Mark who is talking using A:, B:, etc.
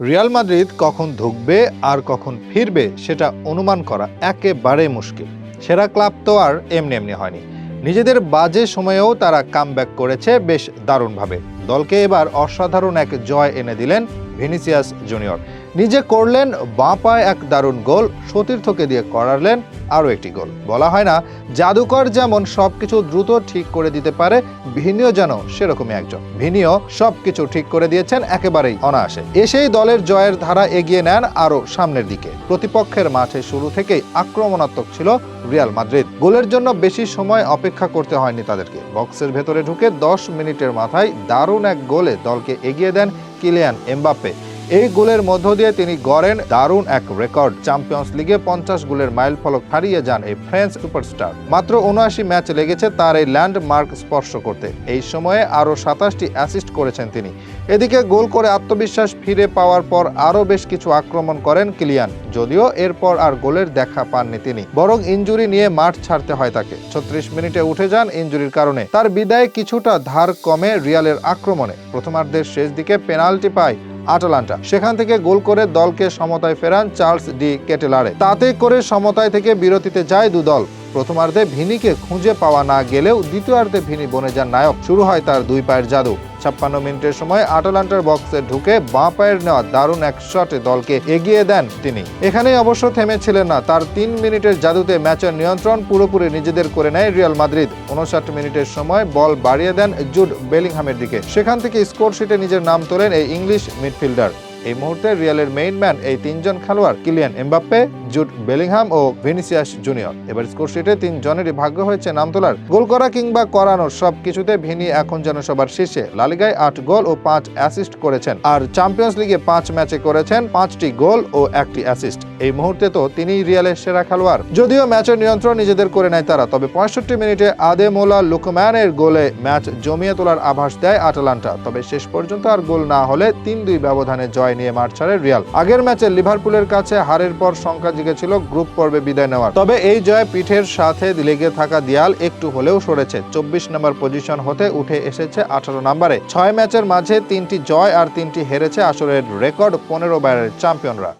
A: Real Madrid কখন ঢুকবে আর কখন ফিরবে সেটা অনুমান করা একেবারে মুশকিল। সেরা ক্লাব তো আর এমনি এমনি হয়নি। নিজেদের বাজে সময়েও তারা কামব্যাক করেছে বেশ দারুণভাবে। দলকে এবার অসাধারণ এক জয় এনে দিলেন ভিনিসিয়াস জুনিয়র। নিজে করলেন বাঁ পায়ে এক দারুণ গোল, সতীর্থকে দিয়ে করালেন আরও একটি গোল। বলা হয় না, জাদুকর যেমন সবকিছু দ্রুত ঠিক করে দিতে পারে, ভিনিও যেন সেরকমই একজন। ভিনিও সবকিছু ঠিক করে দিয়েছেন একেবারেই অনায়াসে। এসেই দলের জয়ের ধারা এগিয়ে নেন আরও সামনের দিকে। প্রতিপক্ষের মাঠে শুরু থেকেই আক্রমণাত্মক ছিল রিয়াল মাদ্রিদ। গোলের জন্য বেশি সময় অপেক্ষা করতে হয়নি তাদেরকে। বক্সের ভেতরে ঢুকে দশ মিনিটের মাথায় দারুণ এক গোলে দলকে এগিয়ে দেন কিলিয়ান এমবাপ্পে। এই গোলের মধ্য দিয়ে তিনি গড়েন দারুণ এক রেকর্ড। চ্যাম্পিয়ন্স লিগে পঞ্চাশ গোলের মাইল ফলক হারিয়ে যান এই ফ্রেঞ্চ সুপারস্টার। মাত্র উনআশি ম্যাচ লেগেছে তার এই ল্যান্ডমার্ক স্পর্শ করতে। এই সময়ে আরও সাতাশটি অ্যাসিস্ট করেছেন তিনি। এদিকে গোল করে আত্মবিশ্বাস ফিরে পাওয়ার পর আরও বেশ কিছু আক্রমণ করেন কিলিয়ান। যদিও এরপর আর গোলের দেখা পাননি তিনি। বরং ইঞ্জুরি নিয়ে মাঠ ছাড়তে হয় তাকে। ছত্রিশ মিনিটে উঠে যান ইঞ্জুরির কারণে। তার বিদায়ে কিছুটা ধার কমে রিয়ালের আক্রমণে। প্রথমার্ধের শেষ দিকে পেনাল্টি পায় আটালান্টা। সেখান থেকে গোল করে দলকে সমতায় ফেরান চার্লস ডি কেটেলারে। তাতে করে সমতায় থেকে বিরতিতে যায় দু দল। প্রথমার্ধে ভিনিকে খুঁজে পাওয়া না গেলেও দ্বিতীয়ার্ধে ভিনি বনে যান নায়ক। শুরু হয় তার দুই পায়ের জাদু। ছাপ্পান্ন মিনিটের সময় আটলান্টার বক্সে ঢুকে বাঁ পায়ের নেওয়া দারুণ এক শটে দলকে এগিয়ে দেন তিনি। এখানেই অবশ্য থেমেছিলেন না, তার তিন মিনিটের জাদুতে ম্যাচের নিয়ন্ত্রণ পুরোপুরি নিজেদের করে নেয় রিয়াল মাদ্রিদ। উনষাট মিনিটের সময় বল বাড়িয়ে দেন জুড বেলিংহামের দিকে। সেখান থেকে স্কোর শিটে নিজের নাম তোলেন এই ইংলিশ মিডফিল্ডার। এই মুহূর্তে রিয়ালের মেইন ম্যান এই তিনজন খেলোয়াড় কিলিয়ান এমবাপ্পে জুট বেলিংহাম ও ভিনিসিয়াস জুনিয়র। এবার স্কোরশিটে তিনজনেরই তিন জনেরই ভাগ্য হয়েছে নাম তোলার। গোল করা কিংবা করানোর সব কিছুতে ভিনি এখন যেন সবার শীর্ষে লালিগায় আট গোল ও পাঁচ অ্যাসিস্ট করেছেন। আর চ্যাম্পিয়ন্স লিগে পাঁচ ম্যাচে করেছেন পাঁচটি গোল ও একটি অ্যাসিস্ট এই মুহূর্তে তো তিনিই রিয়ালের সেরা খেলোয়াড়। যদিও ম্যাচের নিয়ন্ত্রণ নিজেদের করে নেয় তারা, তবে পঁয়ষট্টি মিনিটে আদেমোলা লুকম্যানের গোলে ম্যাচ জমিয়ে তোলার আভাস দেয় আটালান্টা। তবে শেষ পর্যন্ত আর গোল না হলে তিন দুই ব্যবধানে জয় নিয়ে মাঠ ছাড়ে রিয়াল। আগের ম্যাচে লিভারপুলের কাছে হারের পর সংখ্যা জিগেছিল গ্রুপ পর্বে বিদায় নেওয়ার। তবে এই জয় পিঠের সাথে লেগে থাকা দিয়াল একটু হলেও সরেছে। চব্বিশ নম্বর পজিশন হতে উঠে এসেছে আঠারো নম্বরে। ছয় ম্যাচের মাঝে তিনটি জয় আর তিনটি হেরেছে আসরের রেকর্ড পনেরো বারের চ্যাম্পিয়নরা।